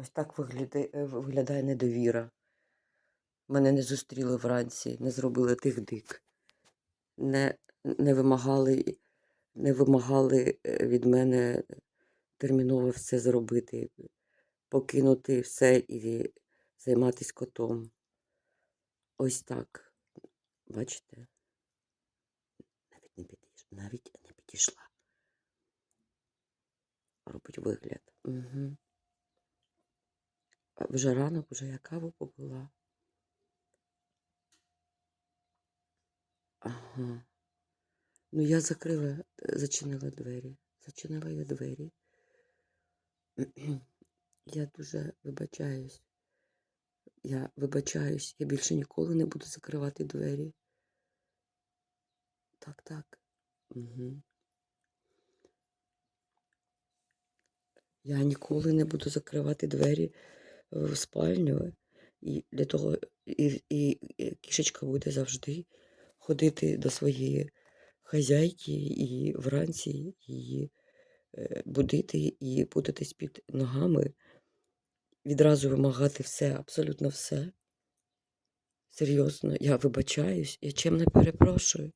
Ось так виглядає, е, виглядає недовіра. Мене не зустріли вранці, не зробили тих-дик, не, не вимагали, не вимагали е, від мене терміново все зробити, покинути все і займатися котом. Ось так. Бачите? Навіть не підійшла. Навіть не підійшла. Робить вигляд. Вже ранок, вже я каву попила. Ага. Ну, я закрила, е, зачинила двері. Зачинила я двері. Я дуже вибачаюсь. Я вибачаюсь, я більше ніколи не буду закривати двері. Так, так. Угу. Я ніколи не буду закривати двері в спальню. І для того і, і, кішечка буде завжди ходити до своєї хазяйки і вранці її е, будити і путатись під ногами, відразу вимагати все, абсолютно все. Серйозно, я вибачаюсь, я чим не перепрошую.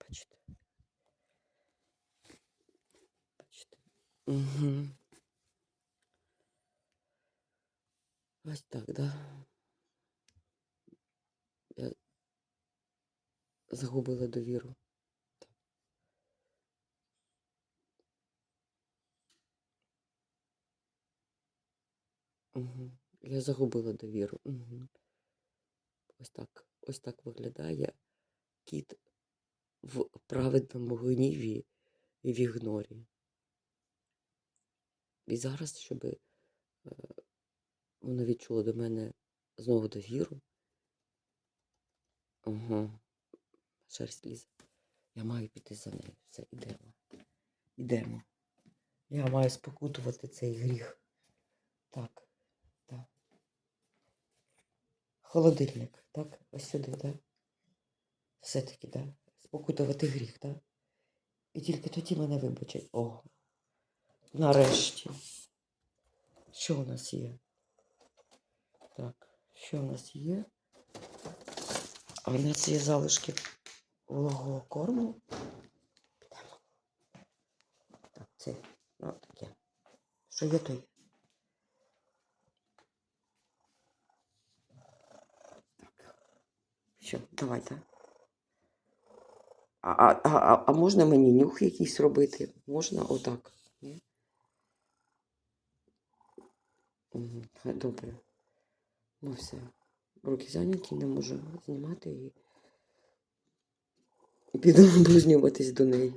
Бачите? Бачите? Угу. Ось так, да? Я загубила довіру. Угу. Я загубила довіру. Угу. Ось так, ось так виглядає кіт в праведному гніві і в ігнорі. І зараз, щоб е, воно відчуло до мене знову довіру. Ага, шерсть лізе. Я маю піти за нею. Все, ідемо. Ідемо. Я маю спокутувати цей гріх. Так, так. Холодильник, так? Ось сюди, так? Все-таки, так? Спокутувати гріх, так? І тільки тоді мене вибачать. О, нарешті. Що у нас є? Так, що у нас є? А у нас є залишки вологого корму. Підемо. Так, це, ну, таке. Що є, то є. Так. Що, давайте. А, а, а, а можна мені нюх якийсь робити? Можна отак? Добре. Ну все. Руки зайняті, не можу знімати і. Піду близнюватись до неї.